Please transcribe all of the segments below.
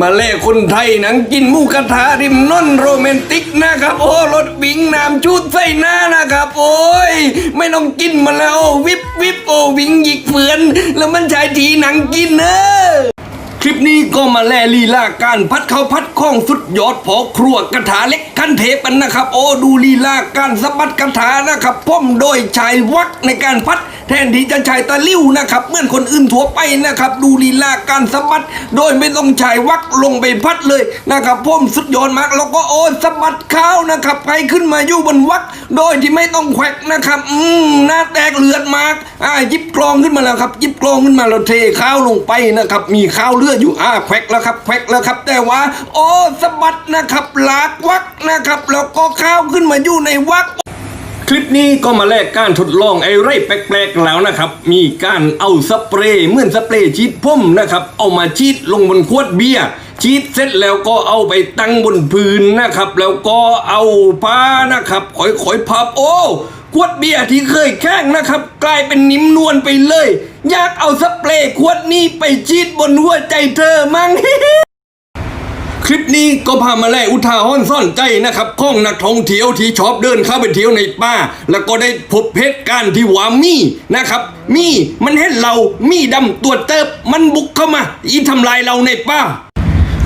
มาเล่คนไทยหนังกินมูกระทะริมนนโรแมนติกนะครับ โอ้รถบิงน้ำชุดใส่หน้านะครับ โอ้ย ไม่ต้องกินมาแล้ว วิบวิบโอวิงหยิกเฟือน แล้วมันใช้ทีหนังกินเนอะ คลิปนี้ก็มาแลลีลาการพัดเขาพัดข้องสุดยอดพอครัวกระถาเล็กขั้นเทปันนะครับ โอ้ดูลีลาการสะบัดกระถานะครับพ่อมโดยชายวักในการพัดแทนที่จะใช้ตะลิ้วนะครับเหมื่อนคนอื่นทั่วไปนะครับ ดูลีลาการสะบัด โดยไม่ต้องใช้วักลงไปพัดเลยนะครับพ่อมสุดยอดมากแล้วก็โอ้สะบัดข้าวนะครับไปขึ้นมาอยู่บนวัก โดยที่ไม่ต้องแขวกนะครับ อืมหน้าแตกเลือดมากอ่ายิบกลองขึ้นมาแล้วครับยิบกลองขึ้นมาแล้วเทข้าวลงไปนะครับมีข้าวเลือดอยู่อ่าแขวกแล้วครับแขวกแล้วครับ แต่ว่า โอ้สะบัดนะครับลากวักนะครับ แล้วก็ข้าวขึ้นมาอยู่ในวักคลิปนี้ก็มาแลกการทดลองไอ้ไรแปลกๆแล้วนะครับ มีการเอาสเปรย์เหมือนสเปรย์ชีดพ่มนะครับ เอามาชีดลงบนขวดเบียร์ชีดเสร็จแล้วก็เอาไปตั้งบนพื้นนะครับ แล้วก็เอาผ้านะครับค่อยๆพับโอ้ ขวดเบียร์ที่เคยแข้งนะครับ กลายเป็นนิ่มนวลไปเลย อยากเอาสเปรย์ขวดนี้ไปชีดบนหัวใจเธอมั้งคลิปนี้ก็พามาแลอุทาหรณ์ซ่อนใจนะครับข้องนักท่องเที่ยวที่ชอบเดินเข้าไปเที่ยวในป่า แล้วก็ได้พบเหตุการณ์ที่ว่ามีนะครับ มีมันเห็นเรามีดำตัวเติบ มันบุกเข้ามา อีทำลายเราในป่า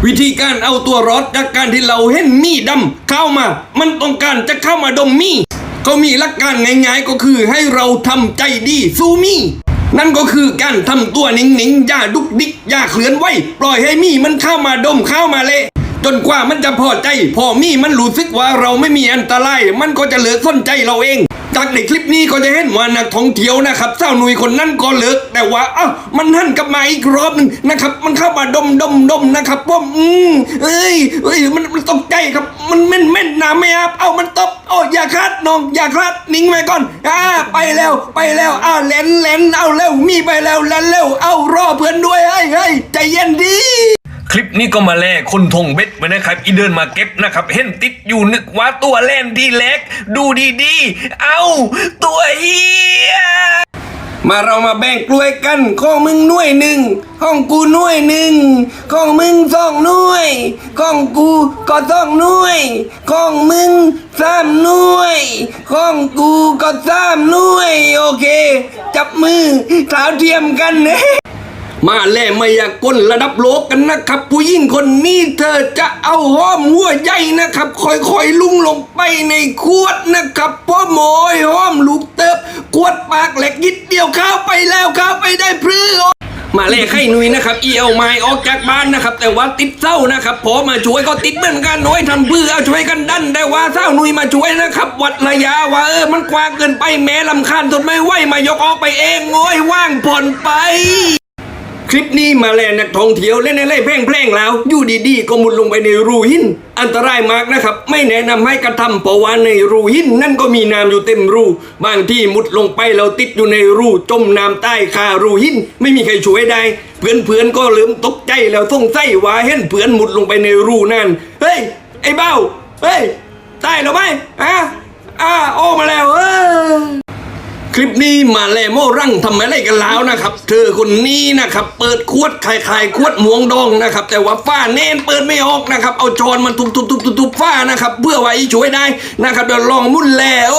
วิธีการเอาตัวรอดจากการที่เราเห็นมีดำเข้ามา มันต้องการจะเข้ามาดมมี ก็มีหลักการง่ายๆก็คือให้เราทำใจดีสู้มีนั่นก็คือการทำตัวนิ่งๆอย่าดุกดิกอย่าเคลื่อนไหวปล่อยให้มีมันเข้ามาดมเข้ามาเละจนกว่ามันจะพอใจ พอมีมันรู้สึกว่าเราไม่มีอันตราย มันก็จะเหลือสนใจเราเอง จากในคลิปนี้ก็จะเห็นว่านักท่องเที่ยวนะครับเจ้าหนุ่ยคนนั้นก็เลิก แต่ว่าเอ้ามันหันกลับมาอีกรอบหนึ่งนะครับ มันเข้ามาดมดมดมนะครับป้อมอืมเอ้ยเอ้ยมันมันตกใจครับ มันเม่นเม่นนะไม่ครับเอามันตบโอ้อย่าคลาดน้องอย่าคลาดนิ่งไว้ก่อนอ่าไปแล้วไปแล้วอ้าวเลนเลนเอาเร็วมีไปแล้วเลนเร็วเอารอเพื่อนด้วยเฮ้ยเฮ้ยใจเย็นดี ลิปนี้ก็มาแลกคนทงเบ็ดไปนะครับ อีเดินมาเก็บนะครับ เห็นติดอยู่นึกว่าตัวแล่นที่เล็ก ดูดีๆ เอาตัวเฮียมาเรามาแบ่งกล้วยกันของมึงหน่วยหนึ่งของกูหน่วยหนึ่งของมึงสองหน่วยของกูก็สองหน่วยของมึงสามหน่วยของกูก็สามหน่วย โอเค จับมือเท้าเทียมกันเนะ มาแล่มายากลระดับโลกกันนะครับ ผู้หญิงคนนี้เธอจะเอาห้อมหัวใหญ่นะครับ ค่อยๆลุ่งลงไปในขวดนะครับพ่อโมยห้อมลูกเติบขวดปากเหล็กยิดเดียวเข้าไปแล้วเข้าไปได้พรื้มาเล่ไข่นุยนะครับเอีเอาไม้ออกจากบ้านนะครับ แต่ว่าติดเศร้านะครับพอมาช่วยก็ติดเหมือนกันน้อยทำเพื่อเอาช่วยกันดันได้ว่าเศร้านุยมาช่วยนะครับ วัดระยะว่าเออมันกว้างเกินไปแม้ลำคาญทนไม่ไหวมายกออกไปเองโอ้ยว่างผ่อนไป ลิปนี้มาแลนักท่องเที่ยวเล่นอะไรแพร่งแล้วอยู่ดีๆ ก็มุดลงไปในรูหิน อันตรายมากนะครับ ไม่แนะนำให้กระทำเพราะว่าในรูหินนั่นก็มีน้ำอยู่เต็มรู บางที่มุดลงไปแล้วติดอยู่ในรูจมน้ำใต้คารูหิน ไม่มีใครช่วยได้ เพื่อนๆก็เริ่มตกใจแล้วสงสัยว่าเห็นเพื่อนมุดลงไปในรูนั่น เฮ้ย ไอ้เบ้า เฮ้ยตายแล้วไหมอะอะโอ้มาแล้วเออ คลิปนี้มาแลโมรั่งทำอะไรกันแล้วนะครับ เธอคนนี้นะครับ เปิดขวดคลายๆขวดหมวงดองนะครับ แต่ว่าฝ้าแน่นเปิดไม่ออกนะครับ เอาจอนมันทุบๆๆๆฝ้านะครับ เพื่อไว้ช่วยได้นะครับเดี๋ยวลองมุ่นแล้ว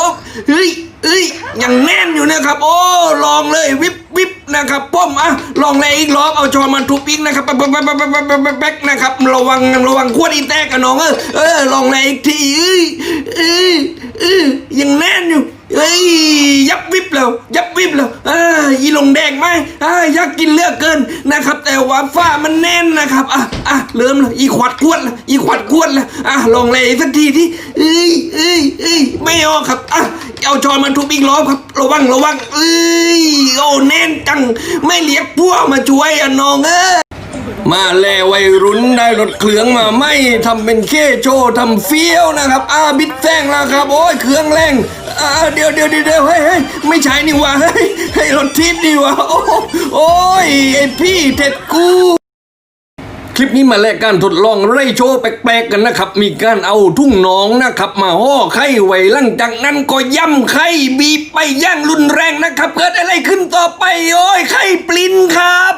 เฮ้ยเอ้ยยังแน่นอยู่นะครับ โอ้ลองเลยวิบวิบนะครับป้อมอะลองเลยอีกรอบเอาจอนมันทุบอีกนะครับแป๊กแป๊กแป๊กแป๊กแป๊กแป๊กแป๊กนะครับระวังระวังขวดอีแตกกันน้องเออเออลองเลยอีกทีเอ้ยเอ้ยเอ้ยยังแน่นอยู่ เฮ้ยยับวิบแล้วยับวิบแล้วอ่าอีลงแดงไหมอ่าอยากกินเลือกเกินนะครับ แต่ว่าฝ้ามันแน่นนะครับอะอะเริ่มแล้วอีขวัดขวดละอีขวัดขวดละอะลองเลยสักทีที่เอ้ยเอ้ยเอ้ยไม่ออกครับอะเอาจอยมันทุบอีกรอบครับ ระวังระวังเอ้ยโอ้แน่นจัง ไม่เรียกพวกมาช่วยอะน้องเอ้ย มาแลวัยรุ่นได้รถเครื่องมาไม่ทำเป็นเคโชว์ทำเฟี้ยวนะครับอาบิดแซงแล้วครับโอ้ยเครื่องแรงอ่าเดี๋ยวเดี๋ยวเดี๋ยวเฮ้ยเฮ้ยไม่ใช่นี่ว่าเฮ้ยให้รถทิพย์นี่ว่าโอ้โอ้ยไอพี่เท็ดกูคลิปนี้มาแลกการทดลองไร่โชว์แปลกๆกันนะครับ มีการเอาทุ่งหนองนะครับ มาห่อไข่ไว้หลังจากนั้นก็ย่ำไข่บีไปย่างรุนแรงนะครับ เกิดอะไรขึ้นต่อไปโอ้ยไข่ปลิ้นครับ